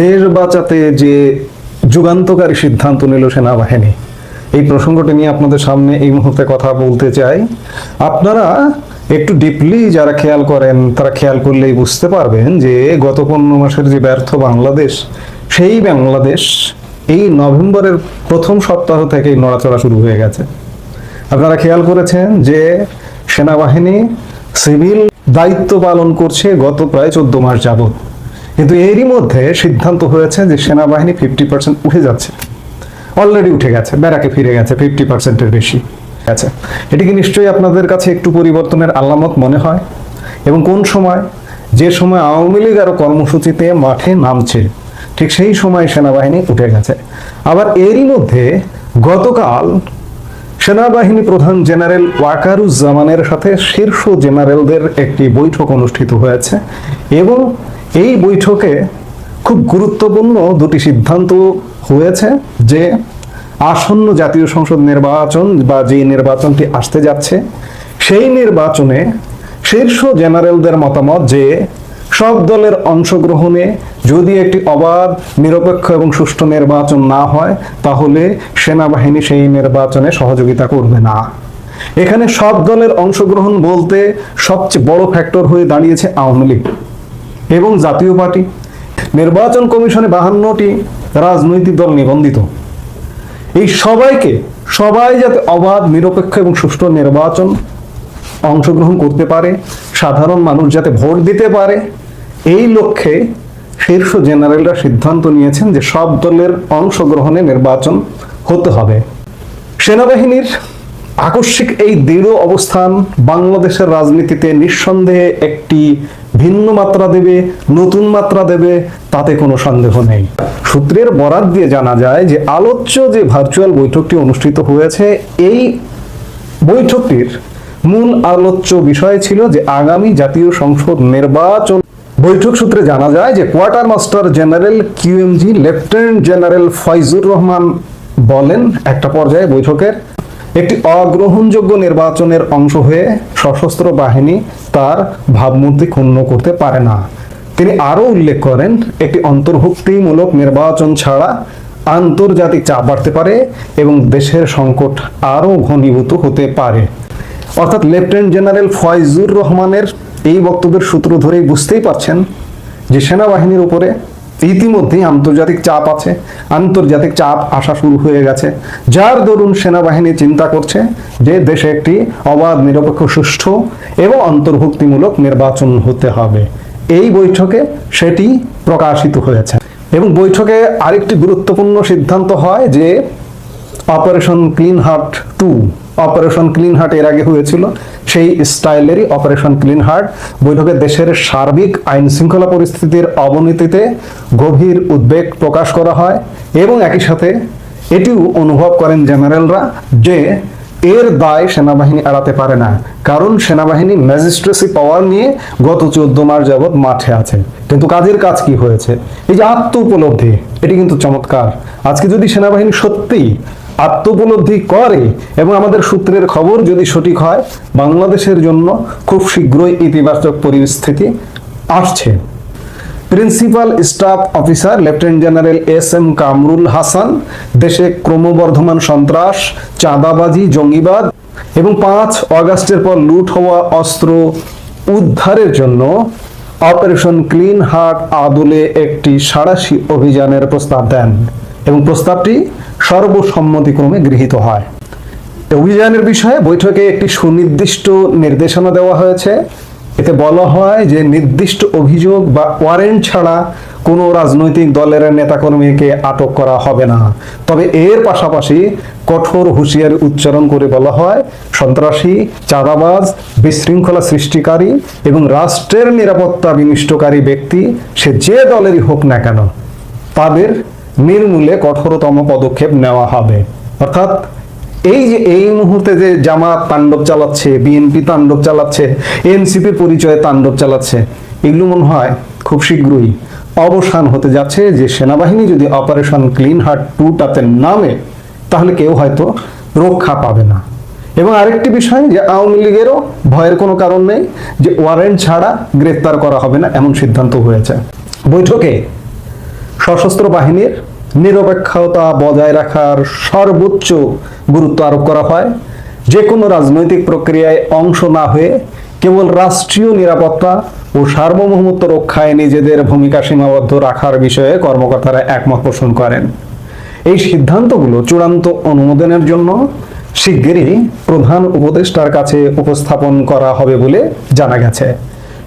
দেশ বাঁচাতে যে যুগান্তকারী সিদ্ধান্ত নিল সেনাবাহিনী, এই প্রসঙ্গটি নিয়ে আপনাদের সামনে এই মুহূর্তে কথা বলতে চাই। আপনারা একটু ডিপলি যারা খেয়াল করেন, তারা খেয়াল করলেই বুঝতে পারবেন যে গত পনেরো মাসের যে ব্যর্থ বাংলাদেশ, সেই বাংলাদেশ এই নভেম্বরের প্রথম সপ্তাহ থেকেই নড়াচড়া শুরু হয়ে গেছে। আপনারা খেয়াল করেছেন যে সেনাবাহিনী সিভিল দায়িত্ব পালন করছে গত প্রায় চোদ্দ মাস যাবত কিন্তু এরই মধ্যে সিদ্ধান্ত হয়েছে যে সেনাবাহিনী ফিফটি পার্সেন্ট উঠে যাচ্ছে। অলরেডি উঠে গেছে, ব্যারাকে ফিরে গেছে ফিফটি পার্সেন্টের বেশি গেছে। এটি কি নিশ্চয়ই আপনাদের কাছে একটু পরিবর্তনের আলামত মনে হয়? এবং কোন সময়? যে সময় আওয়ামী লীগ আরও কর্মসূচিতে মাঠে নামছে, ঠিক সেই সময় সেনাবাহিনী উঠে গেছে। আবার এরই মধ্যে গতকাল সেনাবাহিনী প্রধান জেনারেল ওয়াকারুজ্জামানের সাথে শীর্ষ জেনারেলদের একটি বৈঠক অনুষ্ঠিত হয়েছে এবং এই বৈঠকে খুব গুরুত্বপূর্ণ দুটি সিদ্ধান্ত হয়েছে যে আসন্ন জাতীয় সংসদ নির্বাচন বা যে নির্বাচনটি আসতে যাচ্ছে, সেই নির্বাচনে শীর্ষ জেনারেলদের মতামত যে সব দলের অংশগ্রহণে যদি একটি অবাধ, নিরপেক্ষ এবং সুষ্ঠু নির্বাচন না হয়, তাহলে সেনাবাহিনী সেই নির্বাচনে সহযোগিতা করবে না। এখানে সব দলের অংশগ্রহণ বলতে সবচেয়ে বড় ফ্যাক্টর হয়ে দাঁড়িয়েছে আওয়ামী লীগ। এবং জাতীয় পার্টি। নির্বাচন কমিশনে বাহান্নটি রাজনৈতিক দল নিবন্ধিত। এই সবাইকে সবাই যাতে অবাধ, নিরপেক্ষ এবং সুষ্ঠু নির্বাচন অংশগ্রহণ করতে পারে, সাধারণ মানুষ যাতে ভোট দিতে পারে, এই লক্ষ্যে শীর্ষ জেনারেলরা সিদ্ধান্ত নিয়েছেন যে সব দলের অংশগ্রহণে নির্বাচন হতে হবে। সেনাবাহিনীর আকস্মিক এই দৃঢ় অবস্থান বাংলাদেশের রাজনীতিতে নিঃসন্দেহে একটি ভিন্ন মাত্রা দেবে, নতুন মাত্রা দেবে, তাতে কোনো সন্দেহ নেই। সূত্রের বরাত দিয়ে জানা যায় যে আলোচ্য যে ভার্চুয়াল বৈঠকটি অনুষ্ঠিত হয়েছে, এই বৈঠকটির মূল আলোচ্য বিষয় ছিল যে আগামী জাতীয় সংসদ নির্বাচন। বৈঠক সূত্রে জানা যায় যে quarter master general QMG lieutenant general Faizur Rahman বলেন, একটা পর্যায়ে বৈঠকের একটি অগ্রহণযোগ্য নির্বাচনের অংশ হয়ে সশস্ত্র বাহিনী তার ভাবমূর্তি ক্ষুণ্ণ করতে পারে না। তিনি আরও উল্লেখ করেন, একটি অন্তর্ভুক্তিমূলক নির্বাচন ছাড়া আন্তর্জাতিক চাপ বাড়তে পারে এবং দেশের সংকট আরও ঘনীভূত হতে পারে। অর্থাৎ লেফটেন্যান্ট জেনারেল ফয়জুর রহমানের এই বক্তব্যের সূত্র ধরেই বুঝতেই পারছেন যে সেনাবাহিনীর উপরে ইতিমধ্যেই আন্তর্জাতিক চাপ আছে, আন্তর্জাতিক চাপ আসা শুরু হয়ে গেছে। যার দরুন সেনাবাহিনী চিন্তা করছে যে দেশে একটি অবাধ, নিরপেক্ষ, সুষ্ঠু এবং অন্তর্ভুক্তিমূলক নির্বাচন হতে হবে। এই বৈঠকে সেটি প্রকাশিত হয়েছে। এবং বৈঠকে আরেকটি গুরুত্বপূর্ণ সিদ্ধান্ত হয় যে operation clean heart two operation clean heart এর আগে হয়েছিল। সেই স্টাইলেরই অপারেশন ক্লিন হার্ট বৈঠকে দেশের সার্বিক আইন শৃঙ্খলা পরিস্থিতির অবনতিতে গভীর উদ্বেগ প্রকাশ করা হয় এবং একই সাথে এটিও অনুভব করেন জেনারেলরা যে এর দায় সেনাবাহিনী এড়াতে পারে না, কারণ সেনাবাহিনী ম্যাজিস্ট্রেসি পাওয়ার নিয়ে গত চোদ্দ মাস যাবৎ মাঠে আছে। কিন্তু কাজের কাজ কি হয়েছে? এই যে আত্ম উপলব্ধি এটি কিন্তু চমৎকার। আজকে যদি সেনাবাহিনী সত্যিই আত্ম উপলব্ধি করে এবং আমাদের সূত্রের খবর যদি সঠিক হয়, বাংলাদেশের জন্য খুব শীঘ্রই ইতিবাচক পরিস্থিতি আসছে। Principal staff officer, lieutenant general S M Kamrul Hasan, দেশে ক্রমবর্ধমান সন্ত্রাস, চাঁদাবাজি, জঙ্গিবাদ এবং পাঁচ অগাস্টের পর লুট হওয়া অস্ত্র উদ্ধারের জন্য অপারেশন ক্লিন হার্ট আদলে একটি সাড়াশি অভিযানের প্রস্তাব দেন। এবং প্রস্তাবটি সর্বসম্মতিক্রমে গৃহীত হয়। অভিযানের বিষয়ে বৈঠকে একটি সুনির্দিষ্ট নির্দেশনা দেওয়া হয়েছে। এতে বলা হয় যে নির্দিষ্ট অভিযোগ বা ওয়ারেন্ট ছাড়া কোনো রাজনৈতিক দলের নেতাকর্মীকে আটক করা হবে না। তবে এর পাশাপাশি কঠোর হুঁশিয়ারি উচ্চারণ করে বলা হয়, সন্ত্রাসী, চাঁদাবাজ, বিশৃঙ্খলা সৃষ্টিকারী এবং রাষ্ট্রের নিরাপত্তা বিনিষ্টকারী ব্যক্তি, সে যে দলেরই হোক না কেন, তাদের নির্মূলে কঠোরতম পদক্ষেপ নেওয়া হবে। অর্থাৎ এই যে, এই মুহূর্তে যে জামাত তাণ্ডব চালাচ্ছে, বিএনপি তাণ্ডব চালাচ্ছে, এনসিপি পরিচয়ে তাণ্ডব চালাচ্ছে, এগুলো মনে হয় খুব শীঘ্রই অবসান হতে যাচ্ছে। যে সেনাবাহিনী যদি অপারেশন ক্লিন হার্ট টুটাতে নামে, তাহলে কেউ হয়তো রক্ষা পাবে না। এবং আরেকটি বিষয় যে আওয়ামী লীগেরও ভয়ের কোনো কারণ নেই যে ওয়ারেন্ট ছাড়া গ্রেফতার করা হবে না, এমন সিদ্ধান্ত হয়েছে। বৈঠকে সশস্ত্র বাহিনীর নিরপেক্ষতা বজায় রাখার সর্বোচ্চ গুরুত্ব আরোপ করা হয়। যে কোনো রাজনৈতিক প্রক্রিয়ায় অংশ না হয়ে কেবল রাষ্ট্রীয় নিরাপত্তা ও সার্বভৌমত্ব রক্ষায় নিজেদের ভূমিকা সীমাবদ্ধ রাখার বিষয়ে কর্মকর্তারা একমত পোষণ করেন। এই সিদ্ধান্তগুলো চূড়ান্ত অনুমোদনের জন্য শিগগিরই প্রধান উপদেষ্টার কাছে উপস্থাপন করা হবে বলে জানা গেছে।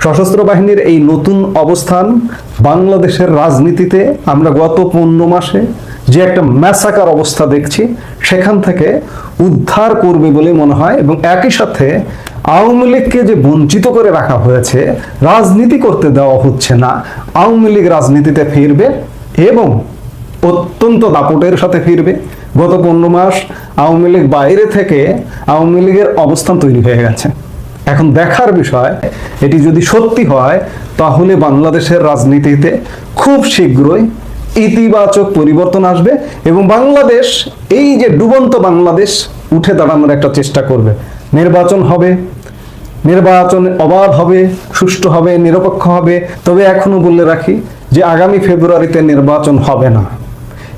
সশস্ত্র বাহিনীর এই নতুন অবস্থান বাংলাদেশের রাজনীতিতে আমরা গত পনেরো মাসে যে একটা ম্যাসাকার অবস্থা দেখছি, সেখান থেকে উদ্ধার করবে বলে মনে হয় এবং একই সাথে আওয়ামী লীগকে যে বঞ্চিত করে রাখা হয়েছে, রাজনীতি করতে দেওয়া হচ্ছে না। আওয়ামী লীগ রাজনীতিতে ফিরবে এবং অত্যন্ত দাপটের সাথে ফিরবে। গত পনেরো মাস আওয়ামী লীগ বাইরে থেকে আওয়ামী লীগের অবস্থান তৈরি হয়ে গেছে। এখন দেখার বিষয়, এটি যদি সত্যি হয়, তাহলে বাংলাদেশের রাজনীতিতে খুব শীঘ্রই ইতিবাচক পরিবর্তন আসবে এবং বাংলাদেশ, এই যে ডুবন্ত বাংলাদেশ, উঠে দাঁড়ানোর একটা চেষ্টা করবে। নির্বাচন হবে, নির্বাচন অবাধ হবে, সুষ্ঠু হবে, নিরপেক্ষ হবে। তবে এখনও বলে রাখি যে আগামী ফেব্রুয়ারিতে নির্বাচন হবে না।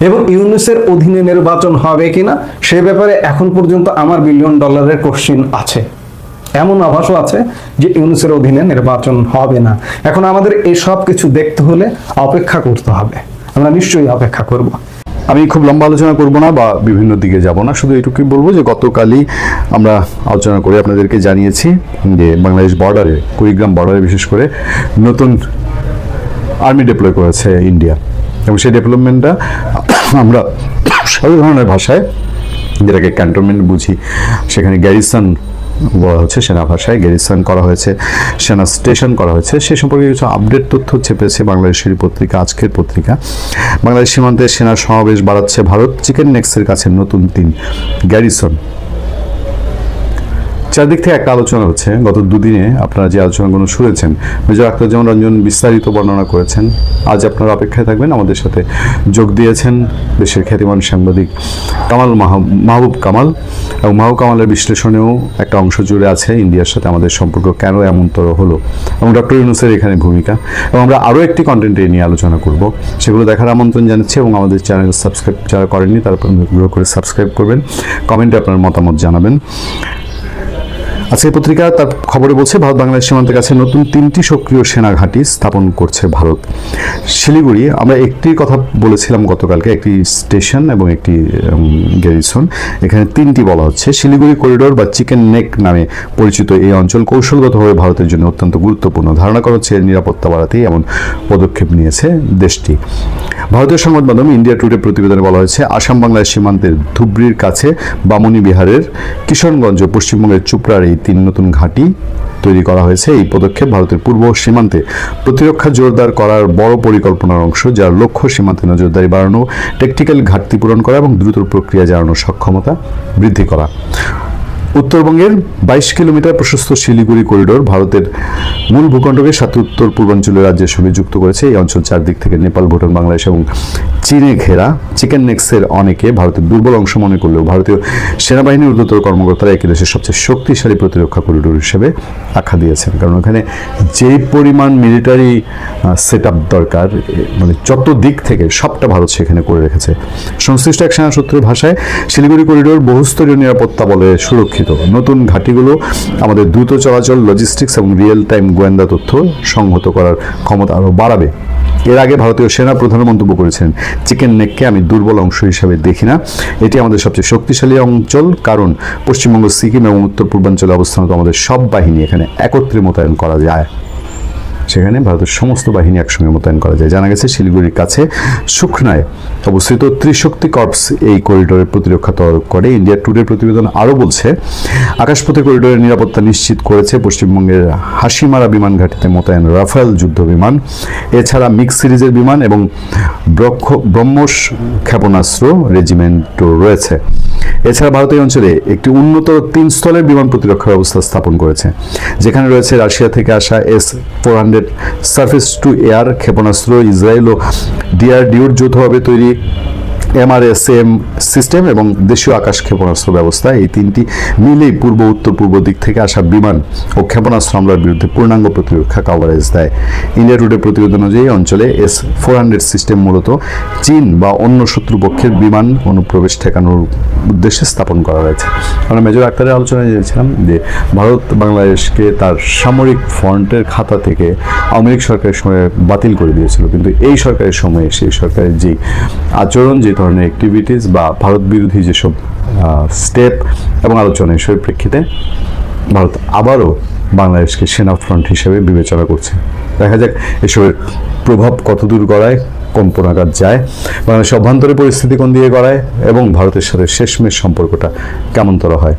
এবং ইউনিসের অধীনে নির্বাচন হবে কিনা, সে ব্যাপারে এখন পর্যন্ত আমার বিলিয়ন ডলারের কোশ্চিন আছে। এমন আভাসও আছে যে ইউনুসের অধীনে নির্বাচন হবে না। এখন আমাদের এই সব কিছু দেখতে হলে অপেক্ষা করতে হবে। আমরা নিশ্চয়ই অপেক্ষা করব। আমি খুব লম্বা আলোচনা করব না বা বিভিন্ন দিকে যাব না, শুধু এটুকুই বলব যে গতকালই আমরা আলোচনা করে আপনাদেরকে জানিয়েছি যে বাংলাদেশ বর্ডারে কুড়িগ্রাম বর্ডারে বিশেষ করে নতুন আর্মি ডেপ্লয় করেছে ইন্ডিয়া এবং সেই ডেভেলপমেন্টটা আমরা সব ধরনের ভাষায় যেটাকে ক্যান্টনমেন্ট বুঝি, সেখানে গ্যারিসন বলা হচ্ছে, সেনা ভাষায় গ্যারিসন করা হয়েছে, সেনা স্টেশন করা হয়েছে। সে সম্পর্কে কিছু আপডেট তথ্য চেপেছে বাংলাদেশের পত্রিকা, আজকের পত্রিকা। বাংলাদেশ সীমান্তে সেনা সমাবেশ বাড়াচ্ছে ভারত। চিকেন নেক্সের কাছে নতুন তিন গ্যারিসন চারদিক থেকে একটা আলোচনা হচ্ছে। গত দুদিনে আপনারা যে আলোচনাগুলো শুনেছেন, মেজর আখতারুজ্জামান রঞ্জন বিস্তারিত বর্ণনা করেছেন। আজ আপনারা অপেক্ষায় থাকবেন, আমাদের সাথে যোগ দিয়েছেন দেশের খ্যাতিমান সাংবাদিক কামাল মাহ- মাহবুব কামাল। এবং মাহবুব কামালের বিশ্লেষণেও একটা অংশ জুড়ে আছে ইন্ডিয়ার সাথে আমাদের সম্পর্ক কেন এমনতর হলো। এবং ডক্টর ইউনুসের এখানে ভূমিকা। এবং আমরা আরও একটি কন্টেন্টে নিয়ে আলোচনা করব। সেগুলো দেখার আমন্ত্রণ জানাচ্ছি এবং আমাদের চ্যানেল সাবস্ক্রাইব যারা করেননি, তারা অনুগ্রহ করে সাবস্ক্রাইব করবেন। কমেন্টে আপনার মতামত জানাবেন। আজকের পত্রিকা তার খবরে বলছে, ভারত বাংলাদেশ সীমান্তের কাছে নতুন তিনটি সক্রিয় সেনা ঘাঁটি স্থাপন করছে ভারত। শিলিগুড়ি, আমরা একটি কথা বলেছিলাম গতকালকে, একটি স্টেশন এবং একটি গ্যারিসন এখানে তিনটি বলা হচ্ছে। শিলিগুড়ি করিডোর বা চিকেন নেক নামে পরিচিত এই অঞ্চল কৌশলগতভাবে ভারতের জন্য অত্যন্ত গুরুত্বপূর্ণ। ধারণা করা হচ্ছে নিরাপত্তা বাড়াতেই এমন পদক্ষেপ নিয়েছে দেশটি। ভারতীয় সংবাদ মাধ্যম ইন্ডিয়া টুডে প্রতিবেদনে বলা হয়েছে, আসাম বাংলাদেশ সীমান্তের ধুবড়ির কাছে বামনী বিহারের কিশনগঞ্জ পশ্চিমবঙ্গের চুপড়ার এই তিন নতুন ঘাঁটি তৈরি করা হয়েছে। এই পদক্ষেপ ভারতের পূর্ব সীমান্তে প্রতিরক্ষা জোরদার করার বড় পরিকল্পনার অংশ, যার লক্ষ্য সীমান্তে নজরদারি বাড়ানো, টেকটিক্যাল ঘাটতি পূরণ করা এবং দ্রুত প্রক্রিয়া জানানোর সক্ষমতা বৃদ্ধি করা। উত্তরবঙ্গের বাইশ কিলোমিটার প্রশস্ত শিলিগুড়ি করিডোর ভারতের মূল ভূখণ্ডকে সাথে উত্তর পূর্বাঞ্চলীয় রাজ্যের সঙ্গে যুক্ত করেছে। এই অঞ্চল চারদিক থেকে নেপাল, ভুটান, বাংলাদেশ এবং চীনে ঘেরা। চিকেন নেক্সের অনেকে ভারতের দুর্বল অংশ মনে করলেও ভারতীয় সেনাবাহিনীর উন্নতর কর্মকর্তারা একই দেশের সবচেয়ে শক্তিশালী প্রতিরক্ষা করিডোর হিসেবে আখ্যা দিয়েছেন। কারণ ওখানে যেই পরিমাণ মিলিটারি সেট দরকার মানে যত দিক থেকে সবটা ভারত সেখানে করে রেখেছে। সংশ্লিষ্ট এক সেনা সূত্রের ভাষায়, শিলিগুড়ি করিডোর বহুস্তরীয় নিরাপত্তা বলে সুরক্ষিত নতুন ঘাঁটিগুলো আমাদের দ্রুত চলাচল লজিস্টিক্স এবং রিয়েল টাইম গোয়েন্দা তথ্য সংহত করার ক্ষমতা আরও বাড়াবে। এর আগে ভারতীয় সেনা প্রধান মন্তব্য করেছেন, চিকেন নেককে আমি দুর্বল অংশ হিসাবে দেখি না। এটি আমাদের সবচেয়ে শক্তিশালী অঞ্চল, কারণ পশ্চিমবঙ্গ, সিকিম এবং উত্তর পূর্বাঞ্চলে অবস্থানত আমাদের সব বাহিনী এখানে একত্রে মোতায়েন করা যায়। সেখানে ভারতের সমস্ত বাহিনী একসঙ্গে মোতায়েন করা যায়। জানা গেছে, শিলিগুড়ির কাছে সুখনায় অবস্থিত ত্রিশক্তি কর্পস এই করিডোরের প্রতিরক্ষা তদারক করে। ইন্ডিয়া টুডের প্রতিবেদন আরও বলছে আকাশপথে করিডোরের নিরাপত্তা নিশ্চিত করেছে পশ্চিমবঙ্গের হাসিমারা বিমান ঘাটিতে মোতায়েন রাফেল যুদ্ধ বিমান এছাড়া মিক্স সিরিজের বিমান এবং ব্রহ্মস ক্ষেপণাস্ত্র রেজিমেন্টও রয়েছে। এছাড়া ভারত এই অঞ্চলে একটি উন্নত তিন স্থলের বিমান প্রতিরক্ষা ব্যবস্থা স্থাপন করেছে, যেখানে রয়েছে রাশিয়া থেকে আসা S four hundred surface to air ক্ষেপণাস্ত্র ইসরায়েল ও ডিআরডিওর যৌথভাবে তৈরি এমআরএসএম সিস্টেম এবং দেশীয় আকাশ ক্ষেপণাস্ত্র ব্যবস্থা, এই তিনটি মিলেই পূর্ব, উত্তর, পূর্ব দিক থেকে আসা বিমান ও ক্ষেপণাস্ত্র হামলার বিরুদ্ধে পূর্ণাঙ্গ প্রতিরক্ষা কভারেজ দেয়। ইন্ডিয়া টুডে প্রতিবেদন অনুযায়ী অঞ্চলে এস ফোর হান্ড্রেড সিস্টেম মূলত চীন বা অন্য শত্রুপক্ষের বিমান অনুপ্রবেশ ঠেকানোর উদ্দেশ্যে স্থাপন করা হয়েছে। আমরা মেজর আক্তারের আলোচনায় জেনেছিলাম যে, ভারত বাংলাদেশকে তার সামরিক ফ্রন্টের খাতা থেকে আওয়ামী লীগ সরকারের সময় বাতিল করে দিয়েছিল। কিন্তু এই সরকারের সময়ে সেই সরকারের যে আচরণ, যে ধরনের অ্যাক্টিভিটিস বা ভারত বিরোধী যেসব স্টেপ এবং আলোচনা, এসবের প্রেক্ষিতে ভারত আবারও বাংলাদেশকে সেনা ফ্রন্ট হিসেবে বিবেচনা করছে। দেখা যাক এসবের প্রভাব কতদূর গড়ায়, কোন প্রণাঘাত যায় বাংলাদেশ অভ্যন্তরে পরিস্থিতি কোন দিয়ে গড়ায় এবং ভারতের সাথে শেষমেশ সম্পর্কটা কেমনতর হয়।